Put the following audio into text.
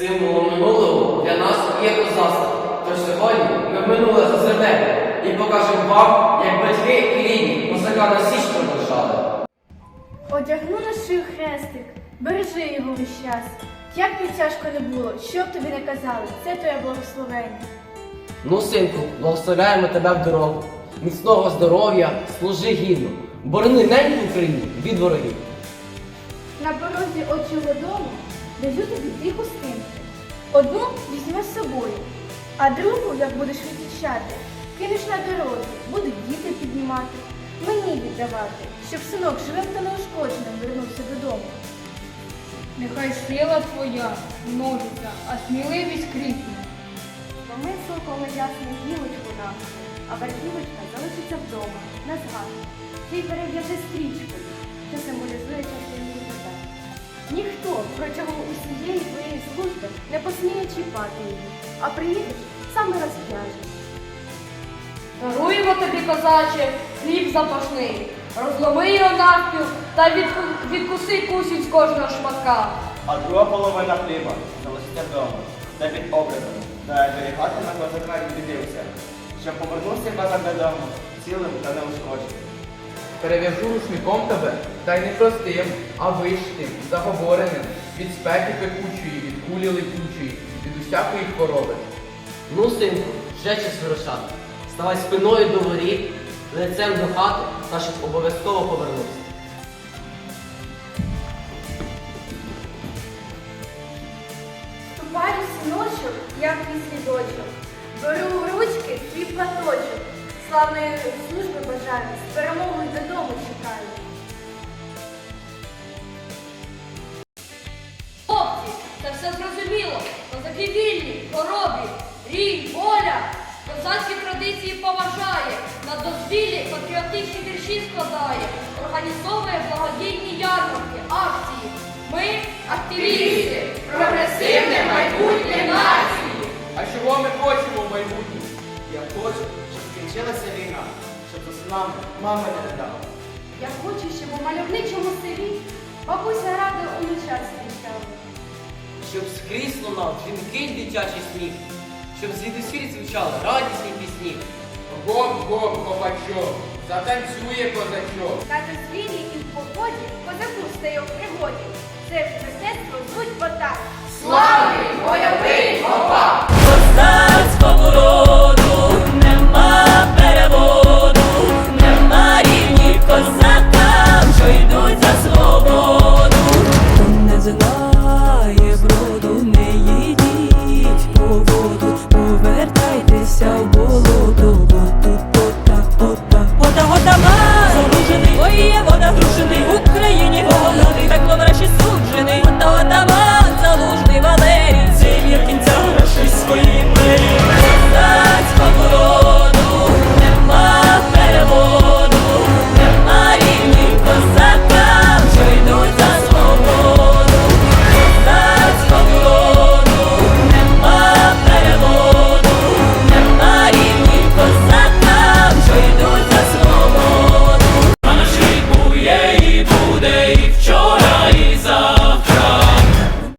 Символом минулого для нас є козацтво. Тож сьогодні ми минуле земле і покажемо вам, як батьки і рідні козака на січ продовжали. Одягну на шию хрестик, бережи його весь час. Як би тяжко не було, що б тобі не казали, це твоє благословення. Ну, синку, благословляємо тебе в дорогу. Міцного здоров'я, служи гідно, борони неньку Україні від ворогів. На порозі очі дому даю тобі дві хустинки. Одну візьми з собою, а другу, як будеш відвічати, кинеш на дорозі, будуть діти піднімати, мені віддавати, щоб синок живим та неушкодженим вернувся додому. Нехай сила твоя множиться, а сміливість кріпне. Ми соколи ясну гілочку нашу, а верхівочка залишиться вдома, на згад. Ти перев'яжи стрічкою, посміє чіпати її, а приїдеш саме розв'яже. Даруємо тобі, козаче, хліб запашний. Розломи його навпіл та відку- відкуси кусінь з кожного шматка. А друга половина хліба залишиться вдома, де під образом, де берігати на козака відбідився, щоб повернувся козак додому, цілим та неушкодженим. Перев'яжу рушником тебе, та й не простим, а вишитим, заговореним, від спеки пекучої, від кулі летючої, від усякої хвороби. Ну, синку, вже час вирушати. Ставай спиною до воріт, лицем до хати, та щоб обов'язково повернувся. Ступаю синочок, як твій слідочок, беру в ручки твій платочок. Славної служби бажаю, з перемогою додому чекаю. Вільні, рій, воля. Козацькі традиції поважає, на дозвіллі патріотичні вірші складає, організовує благодійні ярмарки, акції. Ми активісти, прогресивне майбутнє нації. А чого ми хочемо в майбутньому? Я хочу, щоб скінчилася війна, щоб за синами мами не дала. Я хочу, щоб у мальовничому селі бабуся ради онучат зустрічала щоб скрізь лунав жінки, дитячий сніг. щоб звідусіль звучали радісні пісні. Гом-гом, копачок, затанцює козачок. На дозвіллі і в поході козаку стає в пригоді. Це мистецтво звуть отак. Слава бойовий! розрушений в Україні, голодний, так нарешті суджений.